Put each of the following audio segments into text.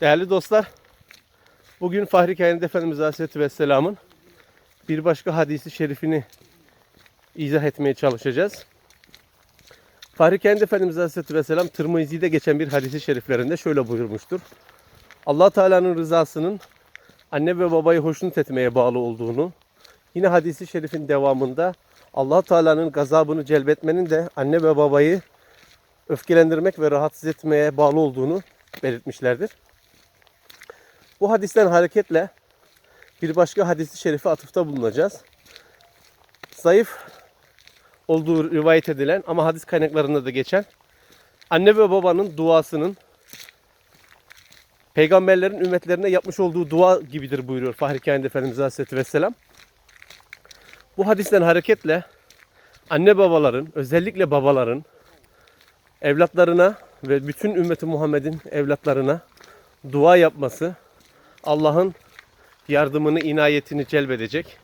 Değerli dostlar, bugün Fahri Kainat Efendimiz Aleyhisselatü Vesselam'ın bir başka hadisi şerifini izah etmeye çalışacağız. Fahri Kainat Efendimiz Aleyhisselatü Vesselam Tirmizi'de geçen bir hadisi şeriflerinde şöyle buyurmuştur. allah Teala'nın rızasının anne ve babayı hoşnut etmeye bağlı olduğunu, yine hadisi şerifin devamında allah Teala'nın gazabını celbetmenin de anne ve babayı öfkelendirmek ve rahatsız etmeye bağlı olduğunu belirtmişlerdir. Bu hadisten hareketle bir başka hadisi şerife atıfta bulunacağız. Zayıf olduğu rivayet edilen ama hadis kaynaklarında da geçen anne ve babanın duasının peygamberlerin ümmetlerine yapmış olduğu dua gibidir buyuruyor Fahri Kainat Efendimiz Aleyhisselatü Vesselam. Bu hadisten hareketle anne babaların özellikle babaların evlatlarına ve bütün ümmeti Muhammed'in evlatlarına dua yapması Allah'ın yardımını, inayetini celbedecek.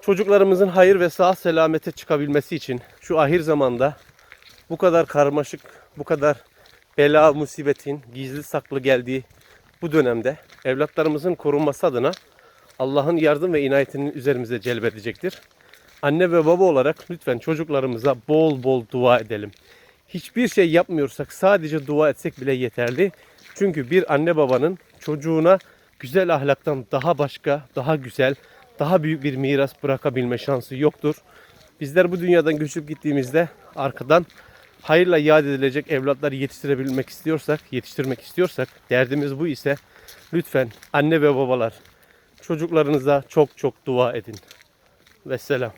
Çocuklarımızın hayır ve sağ selamete çıkabilmesi için şu ahir zamanda bu kadar karmaşık, bu kadar bela, musibetin gizli saklı geldiği bu dönemde evlatlarımızın korunması adına Allah'ın yardım ve inayetini üzerimize celbedecektir. Anne ve baba olarak lütfen çocuklarımıza bol bol dua edelim. Hiçbir şey yapmıyorsak sadece dua etsek bile yeterli. Çünkü bir anne babanın çocuğuna güzel ahlaktan daha başka, daha güzel, daha büyük bir miras bırakabilme şansı yoktur. Bizler bu dünyadan göçüp gittiğimizde arkadan hayırla yad edilecek evlatları yetiştirebilmek istiyorsak, yetiştirmek istiyorsak, derdimiz bu ise lütfen anne ve babalar çocuklarınıza çok çok dua edin. Vesselam.